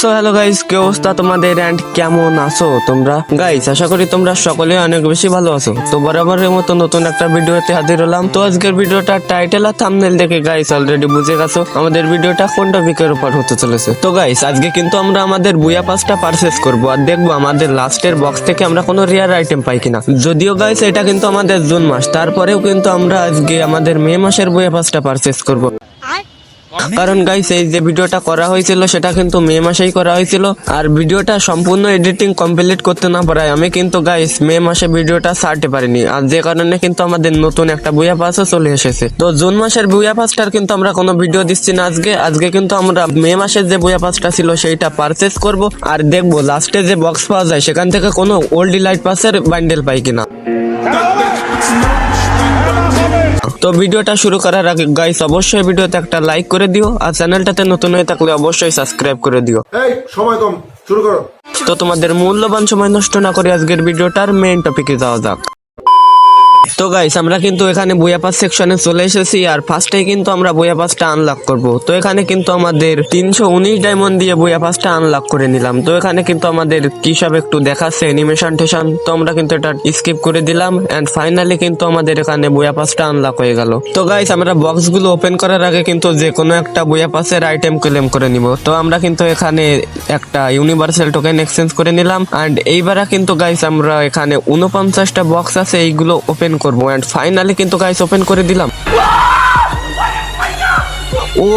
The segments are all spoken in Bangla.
সো হ্যালো গাইস কি অবস্থা তোমাদের এন্ড কেমন আছো তোমরা? গাইস আশা করি তোমরা সকলে অনেক বেশি ভালো আছো। তো বরাবরের মতো নতুন একটা ভিডিওতে হাজির হলাম। তো আজকের ভিডিওটা টাইটেল আর থাম্বনেল দেখে গাইস অলরেডি বুঝে গেছো, আমাদের ভিডিওটা কোন টপিকের উপর হতে চলেছে। তো গাইস আজকে কিন্তু আমরা আমাদের বুয়া পাসটা পারচেস করব আর দেখব আমাদের লাস্টের বক্স থেকে আমরা কোনো রিয়ার আইটেম পাই কিনা। যদিও গাইস এটা কিন্তু আমাদের জুন মাস, তারপরেও কিন্তু আমরা আজকে আমাদের মে মাসের বুয়া পাসটা পারচেস করব। কারণ গাইস এই যে ভিডিওটা করা হয়েছিল, সেটা কিন্তু মে মাসেই করা হয়েছিল। আর ভিডিওটা সম্পূর্ণ এডিটিং কমপ্লিট করতে না পারায় আমি কিন্তু গাইস মে মাসে ভিডিওটা ছাড়তে পারিনি। আর যে কারণে কিন্তু আমাদের নতুন একটা বুয়া পাসও চলে এসেছে। তো জুন মাসের বুয়া পাসটার কিন্তু আমরা কোনো ভিডিও দিচ্ছি না আজকে। আজকে কিন্তু আমরা মে মাসের যে বুয়া পাসটা ছিল, সেইটা পারচেস করব। আর দেখব লাস্টে যে বক্স পাওয়া যায়, সেখান থেকে কোনো ওল্ড লাইট পাসের বান্ডেল পাই কিনা। ভিডিওটা শুরু করার আগে গাইস অবশ্যই ভিডিওতে একটা লাইক করে দিও আর চ্যানেলটাতে নতুন হয়ে থাকলে অবশ্যই সাবস্ক্রাইব করে দিও। এই সময় কম শুরু করো। তো তোমাদের মূল্যবান সময় নষ্ট না করে আজকের ভিডিওটার মেইন টপিকে যাওয়া যাক। তো গাইস আমরা কিন্তু এখানে বইয়া পাস সেকশনে চলে এসেছি আর ফার্স্টেই কিন্তু আমরা বইয়া পাসটা আনলক করব। তো এখানে কিন্তু আমাদের তিনশো উনিশ ডায়মন্ড দিয়ে বইয়া পাসটা আনলক করে নিলাম। তো এখানে কিন্তু আমাদের কি সব একটু দেখাচ্ছে অ্যানিমেশন টেশন, তো আমরা কিন্তু এটা স্কিপ করে দিলাম এন্ড ফাইনালি কিন্তু আমাদের এখানে বইয়া পাসটা আনলক হয়ে গেল। তো গাইস আমরা বক্সগুলো ওপেন করার আগে কিন্তু যে কোনো একটা বইয়া পাসের আইটেম ক্লেম করে নিব। তো আমরা কিন্তু এখানে একটা ইউনিভার্সাল টোকেন এক্সচেঞ্জ করে নিলাম এন্ড এইবারে কিন্তু গাইস আমরা এখানে উনপঞ্চাশটা বক্স আছে, এইগুলো ওপেন করব অ্যান্ড ফাইনালি কিন্তু গাইস ওপেন করে দিলাম। ও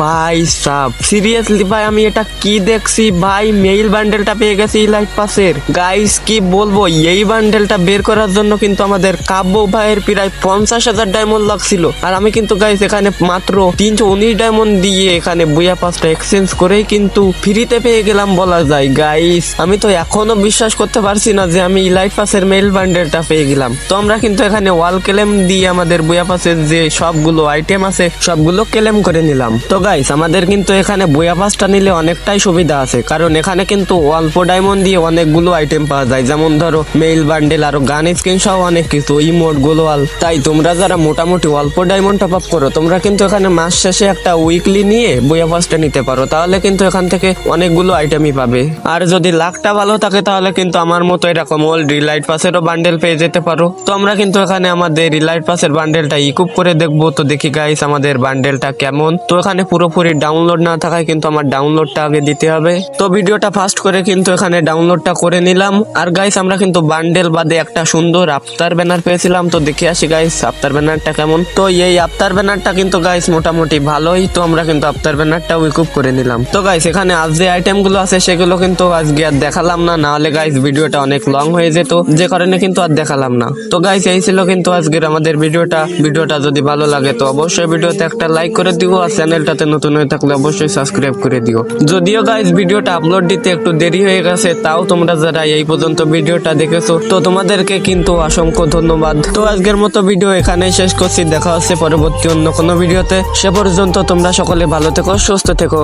ভাই সাব সিরিয়াসলি ভাই, আমি এটা কি দেখছি? ভাই মেইল বান্ডেলটা পেয়ে গেছি লাইট পাসের গাইস কি বলব? এই বান্ডেলটা বের করার জন্য কিন্তু আমাদের কাব্য ভাইয়ের প্রায় পঞ্চাশ হাজার ডায়মন্ড লাগছিল। আর আমি কিন্তু গাইস এখানে মাত্র তিনশো উনিশ ডায়মন্ড দিয়ে এখানে বুয়া পাসটা এক্সচেঞ্জ করেই কিন্তু ফ্রিতে পেয়ে গেলাম বলা যায়। গাইস আমি তো এখনও বিশ্বাস করতে পারছি না যে আমি লাইট পাসের মেইল বান্ডেলটা পেয়ে গেলাম। তো আমরা কিন্তু এখানে ওয়াল ক্লেম দিয়ে আমাদের বুয়া পাসের যে সবগুলো আইটেম আছে, সবগুলো ক্লেম করে নিলাম। তো গাইস আমাদের কিন্তু এখানে বইয়া পাসটা নিলে অনেকটাই সুবিধা আছে। কারণ এখানে কিন্তু অল্প ডায়মন্ড দিয়ে অনেকগুলো আইটেম পাওয়া যায়। যেমন ধরো মেইল বান্ডেল আরও গান স্ক্রিন সহ অনেক কিছু ইমোট গোলোয়াল তাই তোমরা যারা মোটামুটি অল্প ডায়মন্ড টপ আপ করো, তোমরা কিন্তু এখানে মাস শেষে একটা উইকলি নিয়ে বইয়া পাসটা নিতে পারো। তাহলে কিন্তু এখান থেকে অনেকগুলো আইটেমই পাবে। আর যদি লাখটা ভালো থাকে, তাহলে কিন্তু আমার মতো এরকম ওল্ড রিলাইট পাসেরও বান্ডেল পেয়ে যেতে পারো। তো আমরা কিন্তু এখানে আমাদের রিলাইট পাসের বান্ডেলটা ইকুপ করে দেখব। তো দেখি গাইস আমাদের বান্ডেলটা কেমন তো এখানে পুরোপুরি ডাউনলোড না থাকায় কিন্তু আমার ডাউনলোডটা আগে দিতে হবে। তো ভিডিওটা ফাস্ট করে কিন্তু এখানে ডাউনলোডটা করে নিলাম। আর গাইস আমরা কিন্তু বান্ডেল বাদে একটা সুন্দর আফতার ব্যানার পেয়েছিলাম। তো দেখে আসি গাইস আফতার ব্যানারটা কেমন? তো এই আফতার ব্যানারটা কিন্তু গাইস মোটামুটি ভালোই। তো আমরা কিন্তু আফতার ব্যানারটা উইকুপ করে নিলাম। তো গাইস এখানে আজ যে আইটেমগুলো আছে, সেগুলো কিন্তু আজকে আর দেখালাম না। নাহলে গাইস ভিডিওটা অনেক লং হয়ে যেত। যে কারণে কিন্তু আর দেখালাম না। তো গাইস এই ছিল কিন্তু আজকের আমাদের ভিডিওটা। ভিডিওটা যদি ভালো লাগে, তো অবশ্যই ভিডিওতে একটা লাইক করে দিও। আর চ্যানেলটাতে নতুন হয়ে থাকলে অবশ্যই সাবস্ক্রাইব করে দিও। যদিও গাইজ ভিডিওটা আপলোড দিতে একটু দেরি হয়ে গেছে, তাও তোমরা যারা এই পর্যন্ত ভিডিওটা দেখেছ, তো তোমাদেরকে কিন্তু অসংখ্য ধন্যবাদ। তো আজকের মতো ভিডিও এখানেই শেষ করছি, দেখা হচ্ছে পরবর্তী অন্য কোনো ভিডিওতে সে পর্যন্ত তোমরা সকলে ভালো থেকো, সুস্থ থেকো।